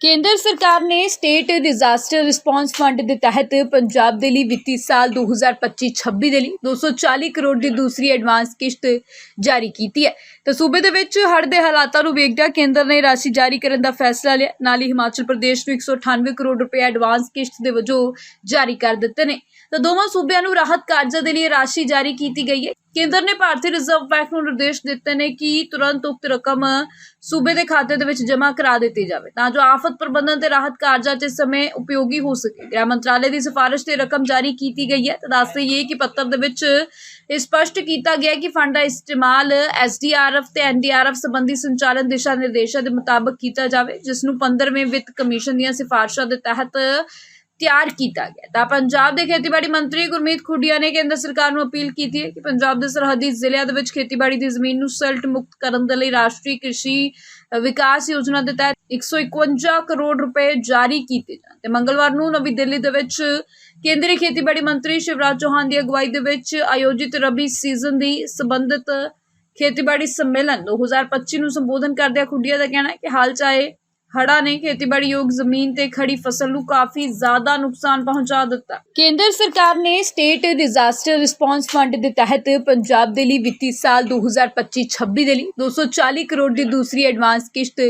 ਕੇਂਦਰ ਸਰਕਾਰ ਨੇ ਸਟੇਟ ਡਿਜ਼ਾਸਟਰ ਰਿਸਪਾਂਸ ਫੰਡ ਦੇ ਤਹਿਤ ਪੰਜਾਬ ਦੇ ਲਈ ਵਿੱਤੀ ਸਾਲ 2025-26 ਦੇ ਲਈ 240 ਕਰੋੜ ਦੀ ਦੂਸਰੀ ਐਡਵਾਂਸ ਕਿਸ਼ਤ ਜਾਰੀ ਕੀਤੀ ਹੈ। ਤਾਂ ਸੂਬੇ ਦੇ ਵਿੱਚ ਹੜ੍ਹ ਦੇ ਹਾਲਾਤਾਂ ਨੂੰ ਵੇਖਦਿਆਂ ਕੇਂਦਰ ਨੇ ਰਾਸ਼ੀ ਜਾਰੀ ਕਰਨ ਦਾ ਫੈਸਲਾ ਲਿਆ। ਨਾਲ ਹੀ ਹਿਮਾਚਲ ਪ੍ਰਦੇਸ਼ ਨੂੰ 198 ਕਰੋੜ ਰੁਪਏ ਐਡਵਾਂਸ ਕਿਸ਼ਤ ਦੇ ਵਜੋਂ ਜਾਰੀ ਕਰ ਦਿੱਤੇ ਨੇ। ਤਾਂ ਦੋਵਾਂ ਸੂਬਿਆਂ ਨੂੰ ਰਾਹਤ ਕਾਰਜਾਂ ਦੇ ਲਈ ਰਾਸ਼ੀ ਜਾਰੀ ਕੀਤੀ ਗਈ ਹੈ। ਕੇਂਦਰ ਨੇ ਭਾਰਤੀ ਰਿਜ਼ਰਵ ਬੈਂਕ ਨੂੰ ਨਿਰਦੇਸ਼ ਦਿੱਤੇ ਨੇ ਕਿ ਤੁਰੰਤ ਉਕਤ ਰਕਮ ਸੂਬੇ ਦੇ ਖਾਤੇ ਦੇ ਵਿੱਚ ਜਮ੍ਹਾਂ ਕਰਾ ਦਿੱਤੀ ਜਾਵੇ, ਤਾਂ ਜੋ ਆਫਤ ਪ੍ਰਬੰਧਨ ਤੇ ਰਾਹਤ ਕਾਰਜਾਂ 'ਚ ਸਮੇਂ ਉਪਯੋਗੀ ਹੋ ਸਕੇ। ਗ੍ਰਹਿ ਮੰਤਰਾਲੇ ਦੀ ਸਿਫਾਰਿਸ਼ ਤੇ ਰਕਮ ਜਾਰੀ ਕੀਤੀ ਗਈ ਹੈ। ਤਾਂ ਦੱਸ ਦਈਏ ਕਿ ਪੱਤਰ ਦੇ ਵਿੱਚ ਇਹ ਸਪਸ਼ਟ ਕੀਤਾ ਗਿਆ ਕਿ ਫੰਡ ਦਾ ਇਸਤੇਮਾਲ ਐਸਡੀਆਰਐਫ ਤੇ ਐਨਡੀਆਰਐਫ ਸੰਬੰਧੀ ਸੰਚਾਲਨ ਦਿਸ਼ਾ ਨਿਰਦੇਸ਼ਾਂ ਦੇ ਮੁਤਾਬਕ ਕੀਤਾ ਜਾਵੇ, ਜਿਸ ਨੂੰ 15ਵੇਂ ਵਿੱਤ ਕਮਿਸ਼ਨ ਦੀਆਂ ਸਿਫਾਰਿਸ਼ਾਂ ਦੇ ਤਹਿਤ ਤਿਆਰ ਕੀਤਾ ਗਿਆ। ਤਾਂ ਪੰਜਾਬ ਦੇ ਖੇਤੀਬਾੜੀ ਮੰਤਰੀ ਗੁਰਮੀਤ ਖੁੱਡੀਆ ਨੇ ਕੇਂਦਰ ਸਰਕਾਰ ਨੂੰ ਅਪੀਲ ਕੀਤੀ ਹੈ ਕਿ ਪੰਜਾਬ ਦੇ ਸਰਹੱਦੀ ਜ਼ਿਲ੍ਹਿਆਂ ਦੇ ਵਿੱਚ ਖੇਤੀਬਾੜੀ ਦੀ ਜ਼ਮੀਨ ਨੂੰ ਸਲਟ ਮੁਕਤ ਕਰਨ ਦੇ ਲਈ ਰਾਸ਼ਟਰੀ ਕ੍ਰਿਸ਼ੀ ਵਿਕਾਸ ਯੋਜਨਾ ਦੇ ਤਹਿਤ 151 ਕਰੋੜ ਰੁਪਏ ਜਾਰੀ ਕੀਤੇ ਜਾਣ ਤੇ ਮੰਗਲਵਾਰ ਨੂੰ ਨਵੀਂ ਦਿੱਲੀ ਦੇ ਵਿੱਚ ਕੇਂਦਰੀ ਖੇਤੀਬਾੜੀ ਮੰਤਰੀ ਸ਼ਿਵਰਾਜ ਚੌਹਾਨ ਦੀ ਅਗਵਾਈ ਦੇ ਵਿੱਚ ਆਯੋਜਿਤ ਰਬੀ ਸੀਜ਼ਨ ਦੀ ਸੰਬੰਧਿਤ ਖੇਤੀਬਾੜੀ ਸੰਮੇਲਨ 2025 ਨੂੰ ਸੰਬੋਧਨ ਕਰਦਿਆਂ ਖੁੱਡੀਆ ਦਾ ਕਹਿਣਾ ਹੈ ਕਿ ਹਾਲ ਚਾਹੇ ਹੜ੍ਹਾਂ ਨੇ ਖੇਤੀਬਾੜੀ ਜ਼ਮੀਨ ਤੇ ਖੜੀ ਫਸਲ ਨੂੰ ਕਾਫੀ ਜ਼ਿਆਦਾ ਨੁਕਸਾਨ ਪਹੁੰਚਾ ਦਿੱਤਾ। ਕੇਂਦਰ ਸਰਕਾਰ ਨੇ ਸਟੇਟ ਡਿਜ਼ਾਸਟਰ ਰਿਸਪਾਂਸ ਫੰਡ ਦੇ ਤਹਿਤ ਪੰਜਾਬ ਦੇ ਲਈ ਵਿੱਤੀ ਸਾਲ 2025-26 ਦੇ ਲਈ 240 ਕਰੋੜ ਦੀ ਦੂਸਰੀ ਐਡਵਾਂਸ ਕਿਸ਼ਤ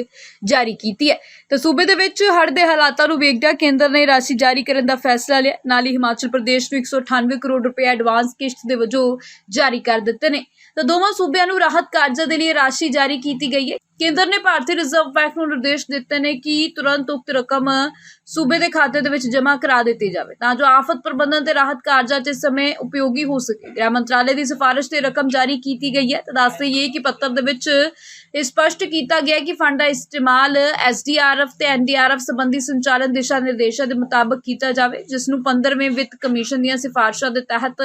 ਜਾਰੀ ਕੀਤੀ ਹੈ। ਤਾਂ ਸੂਬੇ ਦੇ ਵਿੱਚ ਹੜ੍ਹ ਦੇ ਹਾਲਾਤਾਂ ਨੂੰ ਵੇਖਦਿਆਂ ਕੇਂਦਰ ਨੇ ਰਾਸ਼ੀ ਜਾਰੀ ਕਰਨ ਦਾ ਫੈਸਲਾ ਲਿਆ। ਨਾਲ ਹੀ ਹਿਮਾਚਲ ਪ੍ਰਦੇਸ਼ ਨੂੰ 198 ਕਰੋੜ ਰੁਪਏ ਐਡਵਾਂਸ ਕਿਸ਼ਤ ਦੇ ਵਜੋਂ ਜਾਰੀ ਕਰ ਦਿੱਤੇ ਨੇ। ਤਾਂ ਦੋਵਾਂ ਸੂਬਿਆਂ ਨੂੰ ਰਾਹਤ ਕਾਰਜਾਂ ਦੇ ਲਈ ਰਾਸ਼ੀ ਜਾਰੀ ਕੀਤੀ ਗਈ ਹੈ। ਕੇਂਦਰ ਨੇ ਭਾਰਤੀ ਰਿਜ਼ਰਵ ਬੈਂਕ ਨੂੰ ਨਿਰਦੇਸ਼ ਦਿੱਤੇ ਨੇ ਕਿ ਤੁਰੰਤ ਉਕਤ ਰਕਮ ਸੂਬੇ ਦੇ ਖਾਤੇ ਦੇ ਵਿੱਚ ਜਮ੍ਹਾਂ ਕਰਾ ਦਿੱਤੀ ਜਾਵੇ, ਤਾਂ ਜੋ ਆਫਤ ਪ੍ਰਬੰਧਨ ਤੇ ਰਾਹਤ ਕਾਰਜਾਂ 'ਚ ਇਸ ਸਮੇਂ ਉਪਯੋਗੀ ਹੋ ਸਕੇ। ਗ੍ਰਹਿ ਮੰਤਰਾਲੇ ਦੀ ਸਿਫਾਰਿਸ਼ ਤੇ ਰਕਮ ਜਾਰੀ ਕੀਤੀ ਗਈ ਹੈ। ਤਾਂ ਦੱਸ ਦਈਏ ਕਿ ਪੱਤਰ ਦੇ ਵਿੱਚ ਇਹ ਸਪਸ਼ਟ ਕੀਤਾ ਗਿਆ ਕਿ ਫੰਡ ਦਾ ਇਸਤੇਮਾਲ ਐਸਡੀਆਰਐਫ ਤੇ ਐਨਡੀਆਰਐਫ ਸੰਬੰਧੀ ਸੰਚਾਲਨ ਦਿਸ਼ਾ ਨਿਰਦੇਸ਼ਾਂ ਦੇ ਮੁਤਾਬਕ ਕੀਤਾ ਜਾਵੇ, ਜਿਸ ਨੂੰ 15ਵੇਂ ਵਿੱਤ ਕਮਿਸ਼ਨ ਦੀਆਂ ਸਿਫਾਰਿਸ਼ਾਂ ਦੇ ਤਹਿਤ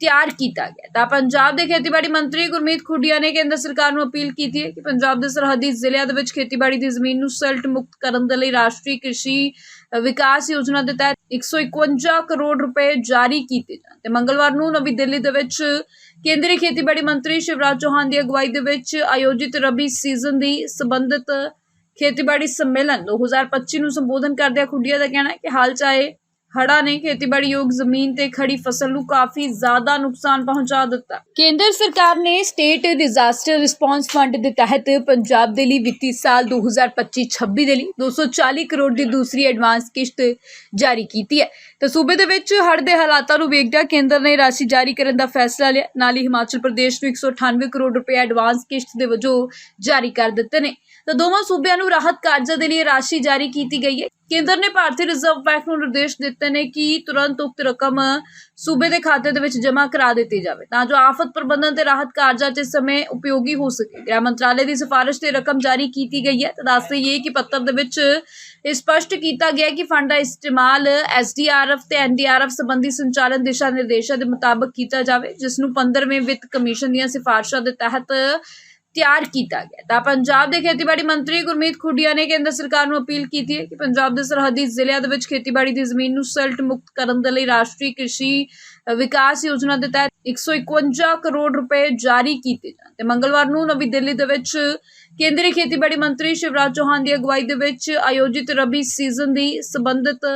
ਤਿਆਰ ਕੀਤਾ ਗਿਆ। ਤਾਂ ਪੰਜਾਬ ਦੇ ਖੇਤੀਬਾੜੀ ਮੰਤਰੀ ਗੁਰਮੀਤ ਖੁੱਡੀਆ ਨੇ ਕੇਂਦਰ ਸਰਕਾਰ ਨੂੰ ਅਪੀਲ ਕੀਤੀ ਹੈ ਕਿ ਪੰਜਾਬ ਦੇ ਸਰਹੱਦੀ ਜ਼ਿਲ੍ਹਿਆਂ ਦੇ ਵਿੱਚ ਖੇਤੀਬਾੜੀ ਦੀ ਜ਼ਮੀਨ ਨੂੰ ਸਲਟ ਮੁਕਤ ਕਰਨ ਦੇ ਲਈ ਰਾਸ਼ਟਰੀ ਕ੍ਰਿਸ਼ੀ ਵਿਕਾਸ ਯੋਜਨਾ ਦੇ ਤਹਿਤ 151 ਕਰੋੜ ਰੁਪਏ ਜਾਰੀ ਕੀਤੇ ਜਾਣ। ਤੇ ਮੰਗਲਵਾਰ ਨੂੰ ਨਵੀਂ ਦਿੱਲੀ ਦੇ ਵਿੱਚ ਕੇਂਦਰੀ ਖੇਤੀਬਾੜੀ ਮੰਤਰੀ ਸ਼ਿਵਰਾਜ ਚੌਹਾਨ ਦੀ ਅਗਵਾਈ ਦੇ ਵਿੱਚ ਆਯੋਜਿਤ ਰਬੀ ਸੀਜ਼ਨ ਦੀ ਸੰਬੰਧਿਤ ਖੇਤੀਬਾੜੀ ਸੰਮੇਲਨ 2025 ਨੂੰ ਸੰਬੋਧਨ ਕਰਦਿਆਂ ਖੁੱਡੀਆ ਦਾ ਕਹਿਣਾ ਹੈ ਕਿ ਹਾਲ ਚਾਹੇ ਹੜ੍ਹਾਂ ਨੇ, ਖੇਤੀਬਾੜੀ ਯੋਗ ਜ਼ਮੀਨ ਤੇ ਖੜੀ ਫਸਲ ਨੂੰ ਕਾਫੀ ਜ਼ਿਆਦਾ ਨੁਕਸਾਨ ਪਹੁੰਚਾ ਦਿੱਤਾ। ਕੇਂਦਰ ਸਰਕਾਰ ਨੇ ਸਟੇਟ ਡਿਜ਼ਾਸਟਰ ਰਿਸਪਾਂਸ ਫੰਡ ਦੇ ਤਹਿਤ ਪੰਜਾਬ ਦੇ ਲਈ ਵਿੱਤੀ ਸਾਲ 2025-26 ਦੇ ਲਈ 240 ਕਰੋੜ ਦੀ ਦੂਸਰੀ ਐਡਵਾਂਸ ਕਿਸ਼ਤ ਜਾਰੀ ਕੀਤੀ ਹੈ। ਤਾਂ ਸੂਬੇ ਦੇ ਵਿੱਚ ਹੜ੍ਹ ਦੇ ਹਾਲਾਤਾਂ ਨੂੰ ਵੇਖਦਿਆਂ ਕੇਂਦਰ ਨੇ ਰਾਸ਼ੀ ਜਾਰੀ ਕਰਨ ਦਾ ਫੈਸਲਾ ਲਿਆ। ਨਾਲ ਹੀ ਹਿਮਾਚਲ ਪ੍ਰਦੇਸ਼ ਨੂੰ 198 ਕਰੋੜ ਰੁਪਏ ਐਡਵਾਂਸ ਕਿਸ਼ਤ ਦੇ ਵਜੋਂ ਜਾਰੀ ਕਰ ਦਿੱਤੇ ਨੇ। ਤਾਂ ਦੋਵਾਂ ਸੂਬਿਆਂ ਨੂੰ ਰਾਹਤ ਕਾਰਜਾਂ ਦੇ ਲਈ ਰਾਸ਼ੀ ਜਾਰੀ ਕੀਤੀ ਗਈ ਹੈ। ਕੇਂਦਰ ਨੇ ਭਾਰਤੀ ਰਿਜ਼ਰਵ ਬੈਂਕ ਨੂੰ ਨਿਰਦੇਸ਼ ਦਿੱਤੇ ਨੇ ਕਿ ਤੁਰੰਤ ਉਕਤ ਰਕਮ ਸੂਬੇ ਦੇ ਖਾਤੇ ਦੇ ਵਿੱਚ ਜਮ੍ਹਾਂ ਕਰਾ ਦਿੱਤੀ ਜਾਵੇ, ਤਾਂ ਜੋ ਆਫਤ ਪ੍ਰਬੰਧਨ ਤੇ ਰਾਹਤ ਕਾਰਜਾਂ 'ਚ ਸਮੇਂ ਉਪਯੋਗੀ ਹੋ ਸਕੇ। ਗ੍ਰਹਿ ਮੰਤਰਾਲੇ ਦੀ ਸਿਫਾਰਿਸ਼ ਤੇ ਰਕਮ ਜਾਰੀ ਕੀਤੀ ਗਈ ਹੈ। ਤਾਂ ਦੱਸ ਦਈਏ ਕਿ ਪੱਤਰ ਦੇ ਵਿੱਚ ਇਹ ਸਪਸ਼ਟ ਕੀਤਾ ਗਿਆ ਕਿ ਫੰਡ ਦਾ ਇਸਤੇਮਾਲ ਐਸਡੀਆਰਐਫ ਤੇ ਐਨਡੀਆਰਐਫ ਸੰਬੰਧੀ ਸੰਚਾਲਨ ਦਿਸ਼ਾ ਨਿਰਦੇਸ਼ਾਂ ਦੇ ਮੁਤਾਬਕ ਕੀਤਾ ਜਾਵੇ, ਜਿਸ ਨੂੰ 15ਵੇਂ ਵਿੱਤ ਕਮਿਸ਼ਨ ਦੀਆਂ ਸਿਫਾਰਿਸ਼ਾਂ ਦੇ ਤਹਿਤ ਤਿਆਰ ਕੀਤਾ ਗਿਆ ਤਾਂ ਪੰਜਾਬ ਦੇ ਖੇਤੀਬਾੜੀ ਮੰਤਰੀ ਗੁਰਮੀਤ ਖੁੱਡੀਆ ਨੇ ਕੇਂਦਰ ਸਰਕਾਰ ਨੂੰ ਅਪੀਲ ਕੀਤੀ ਹੈ ਕਿ ਪੰਜਾਬ ਦੇ ਸਰਹੱਦੀ ਜ਼ਿਲ੍ਹਿਆਂ ਦੇ ਵਿੱਚ ਖੇਤੀਬਾੜੀ ਦੀ ਜ਼ਮੀਨ ਨੂੰ ਸਲਟ ਮੁਕਤ ਕਰਨ ਦੇ ਲਈ ਰਾਸ਼ਟਰੀ ਕ੍ਰਿਸ਼ੀ ਵਿਕਾਸ ਯੋਜਨਾ ਦੇ ਤਹਿਤ 151 ਕਰੋੜ ਰੁਪਏ ਜਾਰੀ ਕੀਤੇ ਜਾਣ। ਤੇ ਮੰਗਲਵਾਰ ਨੂੰ ਨਵੀਂ ਦਿੱਲੀ ਦੇ ਵਿੱਚ ਕੇਂਦਰੀ ਖੇਤੀਬਾੜੀ ਮੰਤਰੀ ਸ਼ਿਵਰਾਜ ਚੌਹਾਨ ਦੀ ਅਗਵਾਈ ਦੇ ਵਿੱਚ ਆਯੋਜਿਤ ਰਬੀ ਸੀਜ਼ਨ ਦੀ ਸੰਬੰਧਿਤ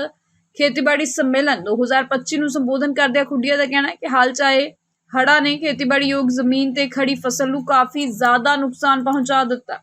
ਖੇਤੀਬਾੜੀ ਸੰਮੇਲਨ 2025 ਨੂੰ ਸੰਬੋਧਨ ਕਰਦਿਆਂ ਖੁੱਡੀਆ ਦਾ ਕਹਿਣਾ ਹੈ ਕਿ ਹਾਲ ਚਾਹੇ ਹੜ੍ਹਾਂ ਨੇ ਖੇਤੀਬਾੜੀ ਯੋਗ ਜ਼ਮੀਨ ਤੇ ਖੜੀ ਫਸਲ ਨੂੰ ਕਾਫੀ ਜ਼ਿਆਦਾ ਨੁਕਸਾਨ ਪਹੁੰਚਾ ਦਿੱਤਾ।